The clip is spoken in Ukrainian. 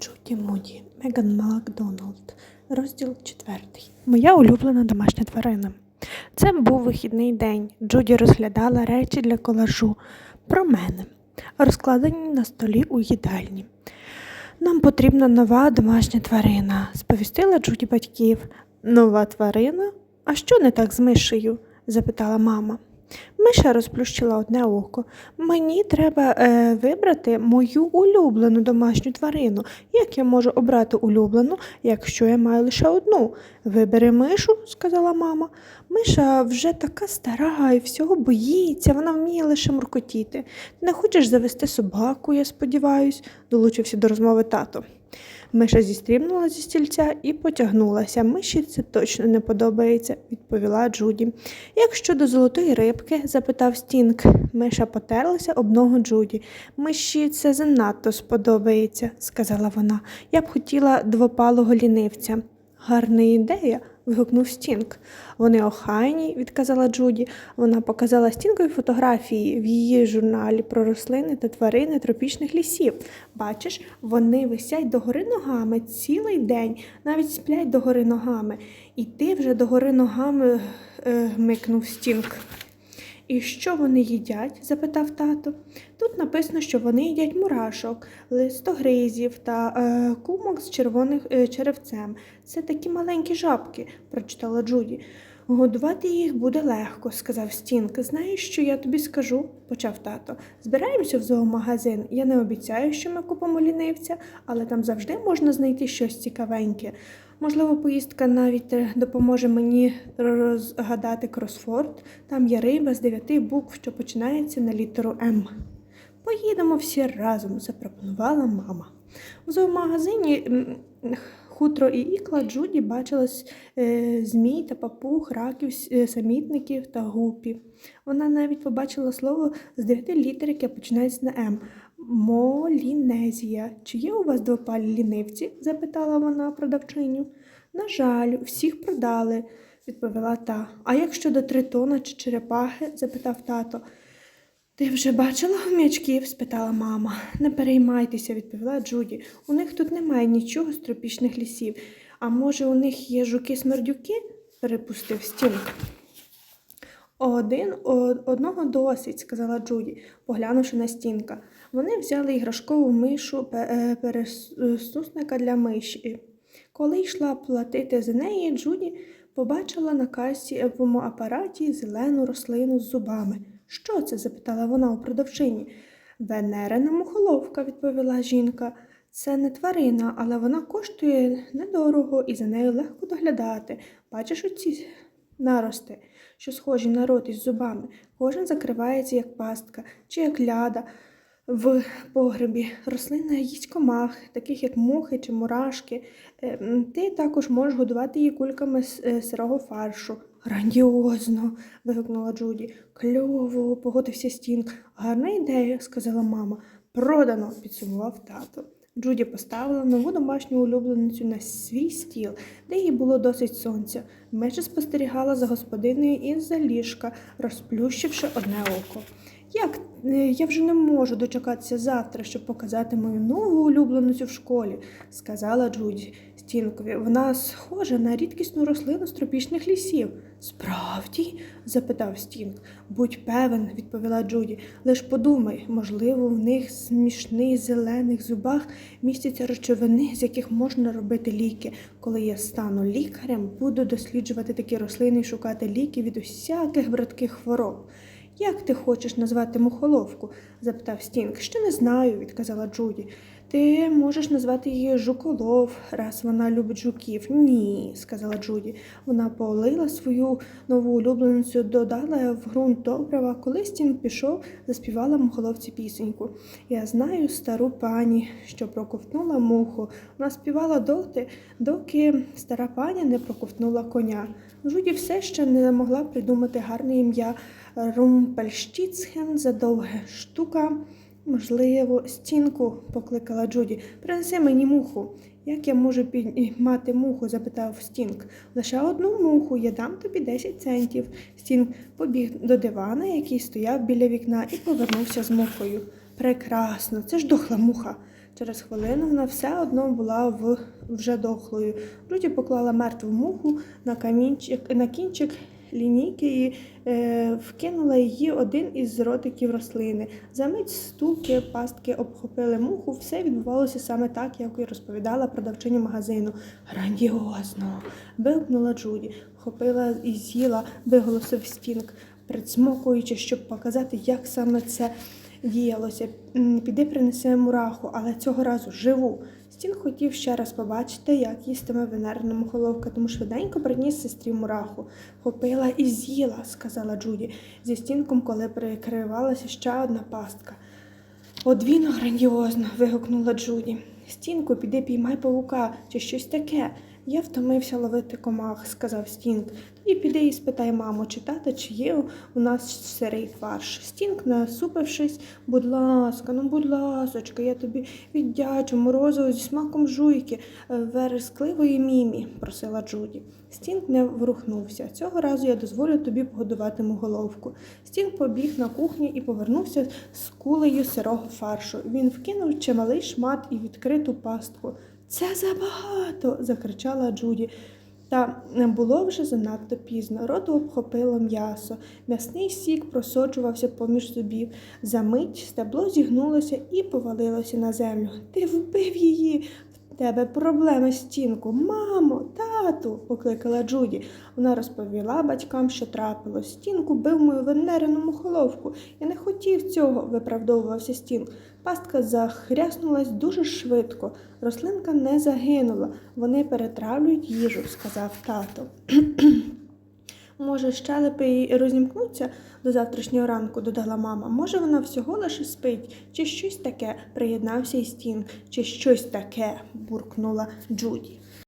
Джуді Муді, Меган Макдоналд, розділ четвертий. Моя улюблена домашня тварина. Це був вихідний день. Джуді розглядала речі для колажу про мене, розкладені на столі у їдальні. Нам потрібна нова домашня тварина, сповістила Джуді батьків. Нова тварина? А що не так з мишею? запитала мама. Миша розплющила одне око. Мені треба е, вибрати мою улюблену домашню тварину. Як я можу обрати улюблену, якщо я маю лише одну? Вибери мишу, сказала мама. Миша вже така стара і всього боїться, вона вміє лише муркотіти. Ти не хочеш завести собаку, я сподіваюсь, долучився до розмови тато. Миша зістрібнула зі стільця і потягнулася. Миші це точно не подобається, відповіла Джуді. Як щодо золотої рибки? запитав Стінг. Миша потерлася об ногу Джуді. Миші це занадто сподобається, сказала вона. Я б хотіла двопалого лінивця. Гарна ідея. Вигукнув Стінг. Вони охайні, відказала Джуді. Вона показала Стінгові фотографії в її журналі про рослини та тварини тропічних лісів. Бачиш, вони висять догори ногами цілий день, навіть сплять догори ногами. І ти вже догори ногами е, гмикнув Стінг. І що вони їдять? запитав тато. Тут написано, що вони їдять мурашок, листогризів та е, кумок з червоним е, черевцем. Це такі маленькі жабки, прочитала Джуді. Годувати їх буде легко, сказав Стінг. Знаєш, що я тобі скажу? почав тато. Збираємося в зоомагазин. Я не обіцяю, що ми купимо лінивця, але там завжди можна знайти щось цікавеньке. Можливо, поїздка навіть допоможе мені розгадати кросфорд. Там є риба з дев'яти букв, що починається на літеру М. Поїдемо всі разом, запропонувала мама. В зоомагазині хутро і ікла Джуді бачилась е, змій та папуг, раків, е, самітників та гупі. Вона навіть побачила слово з дев'яти літер, яке починається на М. Молінезія. Чи є у вас двопалі лінивці? запитала вона продавчиню. На жаль, всіх продали, відповіла та. А як щодо тритона чи черепахи? запитав тато. Ти вже бачила хомячків? спитала мама. Не переймайтеся, відповіла Джуді. У них тут немає нічого з тропічних лісів. А може, у них є жуки-смердюки? перепустив Стінг. Один одного досить, сказала Джуді, поглянувши на стінка. Вони взяли іграшкову мишу е, пересусника для миші. Коли йшла платити за неї, Джуді побачила на касівому апараті зелену рослину з зубами. Що це? запитала вона у продавчині. Венерина мухоловка, відповіла жінка. Це не тварина, але вона коштує недорого і за нею легко доглядати. Бачиш оці нарости, що схожі на рот із зубами. Кожен закривається як пастка чи як ляда в погребі. Рослина їсть комах, таких як мухи чи мурашки. Е, Ти також можеш годувати її кульками з е, сирого фаршу. Грандіозно. вигукнула Джуді. Кльово, погодився Стінг. Гарна ідея, сказала мама. Продано, підсумував тато. Джуді поставила нову домашню улюбленицю на свій стіл, де їй було досить сонця. Меша спостерігала за господиною із-за ліжка, розплющивши одне око. Як е, я вже не можу дочекатися завтра, щоб показати мою нову улюбленицю в школі, сказала Джуді Стінкові. Вона схожа на рідкісну рослину з тропічних лісів. Справді? запитав Стінг. Будь певен, відповіла Джуді. Лиш подумай, можливо, в них смішних зелених зубах містяться речовини, з яких можна робити ліки. Коли я стану лікарем, буду досліджувати такі рослини і шукати ліки від усяких братких хвороб. Як ти хочеш назвати мухоловку? запитав Стінг. Ще не знаю, відказала Джуді. Ти можеш назвати її жуколов, раз вона любить жуків. Ні, сказала Джуді. Вона полила свою нову улюбленицю, додала в ґрунт добрива. Коли Стінг пішов, заспівала мухоловці пісеньку. Я знаю стару пані, що проковтнула муху. Вона співала доти, доки стара пані не проковтнула коня. Джуді все ще не могла придумати гарне ім'я. Румпельштіцхен задовге штука. Можливо, стінку, покликала Джуді. Принеси мені муху. Як я можу піднімати муху? запитав Стінг. Лише одну муху, я дам тобі 10 центів. Стінг побіг до дивана, який стояв біля вікна, і повернувся з мухою. Прекрасно, це ж дохла муха. Через хвилину вона все одно була в вже дохлою. Джуді поклала мертву муху на камінчик на кінчик лінійки і е, вкинула її один із ротиків рослини. Замить стуки, пастки обхопили муху. Все відбувалося саме так, як і розповідала продавчиня магазину. Грандіозно! вигукнула Джуді, вхопила і з'їла, виголосив стінк, присмокуючи, щоб показати, як саме це діялося. Піди принеси мураху, але цього разу живу. Стін хотів ще раз побачити, як їстиме венерна мухоловка, тому швиденько приніс сестрі мураху. Хопила і з'їла, сказала Джуді, зі стінком, коли прикривалася ще одна пастка. Одвіно грандіозно. вигукнула Джуді. Стінку, піди піймай павука чи щось таке. Я втомився ловити комах, сказав Стінг. Тоді піди і спитай маму, чи тата, чи є у- нас сирий фарш. Стінг, насупившись, будь ласка, ну будь ласочка, я тобі віддячу морозиво зі смаком жуйки, е, верескливої мімі, просила Джуді. Стінг не врухнувся. Цього разу я дозволю тобі погодувати головку. Стінг побіг на кухню і повернувся з кулею сирого фаршу. Він вкинув чималий шмат і відкриту пастку. Це забагато. закричала Джуді. Та не було вже занадто пізно. Роту обхопило м'ясо. М'ясний сік просочувався поміж зубів. Замить стебло зігнулося і повалилося на землю. Ти вбив її. Тебе проблеми стінку. Мамо, тату, покликала Джуді. Вона розповіла батькам, що трапилось. Стінку бив мою венерину мухоловку. Я не хотів цього, виправдовувався стін. Пастка захряснулась дуже швидко. Рослинка не загинула. Вони перетравлюють їжу, сказав тато. Може, щелепи й розімкнуться до завтрашнього ранку, додала мама. Може, вона всього лише спить, чи щось таке, приєднався і стін, чи щось таке, буркнула Джуді.